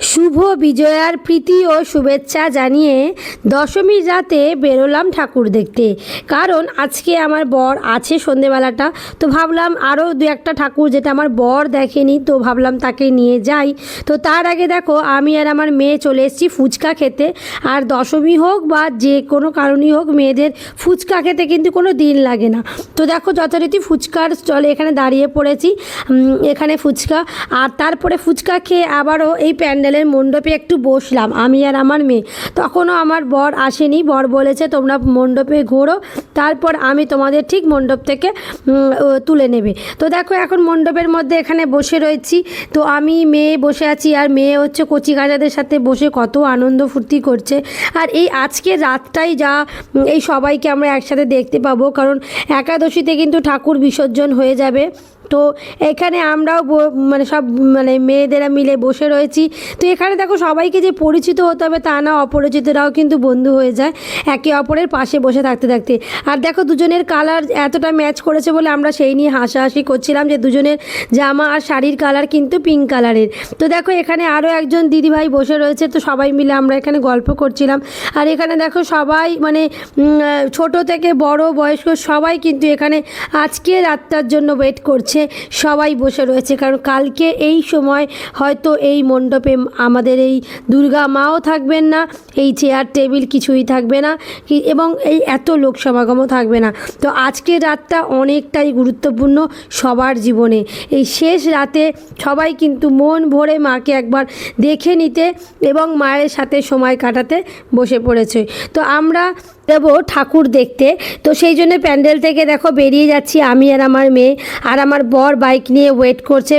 শুভ বিজয়ার প্রীতি ও শুভেচ্ছা জানিয়ে দশমীর রাতে বেরোলাম ঠাকুর দেখতে। কারণ আজকে আমার বর আছে সন্ধেবেলাটা, তো ভাবলাম আরও দু একটা ঠাকুর যেটা আমার বর দেখেনি, তো ভাবলাম তাকে নিয়ে যাই। তো তার আগে দেখো, আমি আর আমার মেয়ে চলে এসেছি ফুচকা খেতে। আর দশমী হোক বা যে কোনো কারণই হোক, মেয়েদের ফুচকা খেতে কিন্তু কোনো দিন লাগে না। তো দেখো, যথারীতি ফুচকার চলে এখানে দাঁড়িয়ে পড়েছি এখানে ফুচকা। আর তারপরে ফুচকা খেয়ে আবারও এই প্যান্ডেলের মণ্ডপে একটু বসলাম, আমি আর আমার মেয়ে। তখনও আমার বর আসেনি, বর বলেছে, তোমরা মণ্ডপে ঘোরো, তারপর আমি তোমাদের ঠিক মণ্ডপ থেকে তুলে নেবে। তো দেখো, এখন মণ্ডপের মধ্যে এখানে বসে রয়েছি। তো আমি, মেয়ে বসে আছি, আর মেয়ে হচ্ছে কচি গাজাদের সাথে বসে কত আনন্দ ফুর্তি করছে। আর এই আজকে রাতটাই যা এই সবাইকে আমরা একসাথে দেখতে পাবো, কারণ একাদশীতে কিন্তু ঠাকুর বিসর্জন হয়ে যাবে। তো এখানে আমরাও মানে সব মানে মেয়েদেরা মিলে বসে রয়েছি। তো এখানে দেখো সবাইকে যে পরিচিত হতে হবে তা না, অপরিচিতরাও কিন্তু বন্ধু হয়ে যায় একে অপরের পাশে বসে থাকতে থাকতে। আর দেখো দুজনের কালার এতটা ম্যাচ করেছে বলে আমরা সেই নিয়ে হাসাহাসি করছিলাম যে দুজনের জামা আর শাড়ির কালার কিন্তু পিঙ্ক কালারের। তো দেখো এখানে আরও একজন দিদিভাই বসে রয়েছে, তো সবাই মিলে আমরা এখানে গল্প করছিলাম। আর এখানে দেখো সবাই মানে ছোট থেকে বড় বয়স্ক সবাই কিন্তু এখানে আজকে রাতটার জন্য ওয়েট করছে। সবাই বসে রয়েছে। কারণ কালকে এই সময় হয়তো এই মণ্ডপে আমাদের এই দুর্গা মাও থাকবেন না, এই চেয়ার টেবিল কিছুই থাকবে না এবং এই এত লোক সমাগমও থাকবে না। তো আজকের রাতটা অনেকটাই গুরুত্বপূর্ণ সবার জীবনে। এই শেষ রাতে সবাই কিন্তু মন ভরে মাকে একবার দেখে নিতে এবং মায়ের সাথে সময় কাটাতে বসে পড়েছে। তো আমরা দেব ঠাকুর দেখতে। তো সেই জন্য প্যান্ডেল থেকে দেখো বেরিয়ে যাচ্ছি আমি আর আমার মেয়ে। আর আমার বর বাইক নিয়ে ওয়েট করছে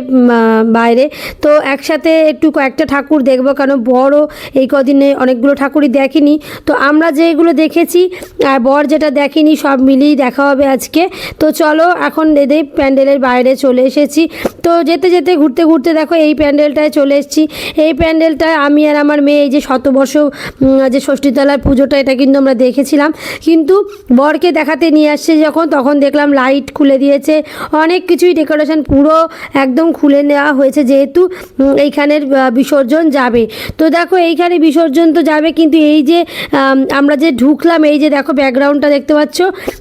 বাইরে। তো একসাথে একটু কয়েকটা ঠাকুর দেখব, কারণ বড়ও এই কদিনে অনেকগুলো ঠাকুরই দেখেনি। তো আমরা যেগুলো দেখেছি, আর বর যেটা দেখেনি, সব মিলিয়েই দেখা হবে আজকে। তো চলো, এখন এদের প্যান্ডেলের বাইরে চলে এসেছি। তো যেতে যেতে ঘুরতে ঘুরতে দেখো, এই প্যান্ডেলটায় চলে এসেছি। এই প্যান্ডেলটায় আমি আর আমার মেয়ে, এই যে শতবর্ষ যে ষষ্ঠীতলার পুজোটা, এটা কিন্তু আমরা দেখেছিলাম। কিন্তু বরকে দেখাতে নিয়ে আসছে যখন, তখন দেখলাম লাইট খুলে দিয়েছে। অনেক কিছুই ডেকোরেশন পুরো একদম খুলে নেওয়া হয়েছে যেহেতু এইখানের বিসর্জন যাবে। তো দেখো এইখানে বিসর্জন তো যাবে, কিন্তু এই যে আমরা যে ঢুকলাম, এই যে দেখো ব্যাকগ্রাউন্ডটা দেখতে পাচ্ছ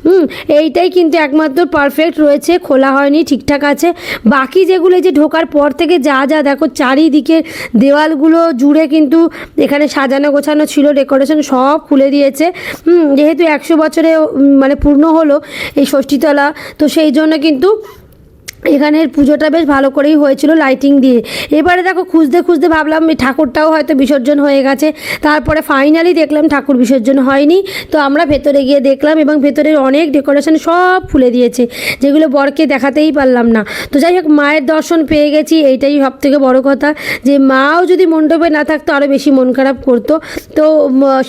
হুম এইটাই কিন্তু একমাত্র পারফেক্ট রয়েছে, খোলা হয়নি, ঠিকঠাক আছে। বাকি যেগুলো যে ঢোকার পর থেকে যা যা দেখো, চারিদিকে দেওয়ালগুলো জুড়ে কিন্তু এখানে সাজানো গোছানো ছিল, ডেকোরেশন সব খুলে দিয়েছে। যেহেতু একশো বছরে মানে পূর্ণ হলো এই ষষ্ঠীতলা, তো সেই জন্য কিন্তু এখানের পুজোটা বেশ ভালো করেই হয়েছিল লাইটিং দিয়ে। এবারে দেখো খুঁজতে খুঁজতে ভাবলাম ঠাকুরটাও হয়তো বিসর্জন হয়ে গেছে। তারপরে ফাইনালি দেখলাম ঠাকুর বিসর্জন হয়নি। তো আমরা ভেতরে গিয়ে দেখলাম এবং ভেতরের অনেক ডেকোরেশন সব খুলে দিয়েছে, যেগুলো বরকে দেখাতেই পারলাম না। তো যাই হোক, মায়ের দর্শন পেয়ে গেছি, এইটাই সব থেকে বড় কথা যে মাও যদি মণ্ডপে না থাকতো আরও বেশি মন খারাপ করতো। তো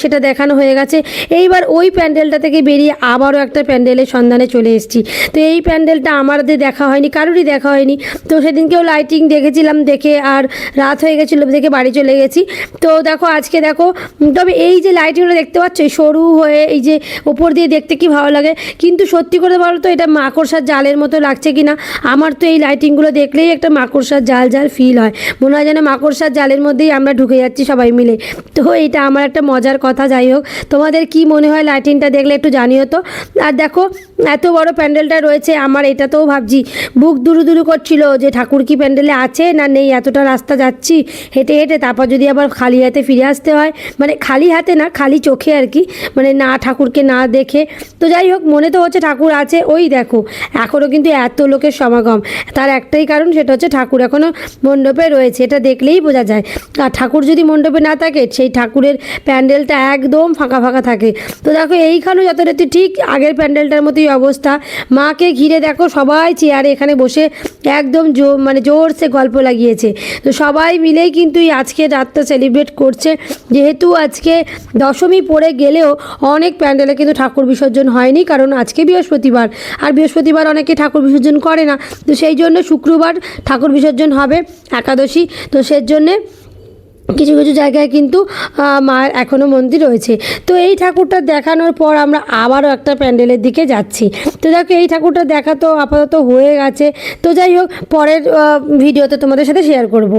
সেটা দেখানো হয়ে গেছে। এইবার ওই প্যান্ডেলটা থেকে বেরিয়ে আবারও একটা প্যান্ডেলের সন্ধানে চলে এসেছি। তো এই প্যান্ডেলটা আমাদের দেখা হয়নি কারোরই দেখা হয়নি। তো সেদিনকেও লাইটিং দেখেছিলাম দেখে আর রাত হয়ে গেছিল দেখে বাড়ি চলে গেছি। তো দেখো, আজকে দেখো, তবে এই যে লাইটিংগুলো দেখতে পাচ্ছ সরু হয়ে, এই যে ওপর দিয়ে দেখতে কি ভালো লাগে। কিন্তু সত্যি করে বলো তো এটা মাকড়সার জালের মতো লাগছে কি না আমার তো এই লাইটিংগুলো দেখলেই একটা মাকড়সার জাল জাল ফিল হয়। মনে হয় যেন মাকড়সার জালের মধ্যেই আমরা ঢুকে যাচ্ছি সবাই মিলে। তো এটা আমার একটা মজার কথা, যাই হোক। তোমাদের কি মনে হয় লাইটিংটা দেখলে একটু জানিও তো। আর দেখো, এত বড় প্যান্ডেলটা রয়েছে, আমার এটাতেও ভাবছি। বুক দুরু দুরু করছিল যে ঠাকুর কি প্যান্ডেলে আছে না নেই, এতটা রাস্তা যাচ্ছি, হেঁটে হেঁটে, তারপর যদি আবার খালি হাতে ফিরে আসতে হয় মানে খালি হাতে না, খালি চোখে আর কি মানে না ঠাকুরকে না দেখে, তো যাই হোক, মনে তো হচ্ছে ঠাকুর আছে, ওই দেখো এখনও কিন্তু এত লোকের সমাগম, তার একটাই কারণ সেটা হচ্ছে ঠাকুর এখনও মণ্ডপে রয়েছে, এটা দেখলেই বোঝা যায়, আর ঠাকুর যদি মণ্ডপে না থাকে, সেই ঠাকুরের প্যান্ডেলটা একদম ফাঁকা ফাঁকা থাকে, তো দেখো এইখানেও যথারীতি ঠিক আগের প্যান্ডেলটার মতোই অবস্থা, মাকে ঘিরে দেখো সবাই চেয়ারে এখানে বসে একদম জো মানে জোরসে গল্প লাগিয়েছে। তো সবাই মিলেই কিন্তু এই আজকে রাতটা সেলিব্রেট করছে। যেহেতু আজকে দশমী পড়ে গেলেও অনেক প্যান্ডেলে কিন্তু ঠাকুর বিসর্জন হয়নি, কারণ আজকে বৃহস্পতিবার। আর বৃহস্পতিবার অনেকে ঠাকুর বিসর্জন করে না। তো সেই জন্য শুক্রবার ঠাকুর বিসর্জন হবে একাদশী। তো সেই জন্যে কিছু কিছু জায়গায় কিন্তু মায়ের এখনও মন্দির রয়েছে। তো এই ঠাকুরটা দেখানোর পর আমরা আবারও একটা প্যান্ডেলের দিকে যাচ্ছি। তো দেখো, এই ঠাকুরটা দেখা তো আপাতত হয়ে গেছে। তো যাই হোক, পরের ভিডিওতে তোমাদের সাথে শেয়ার করব।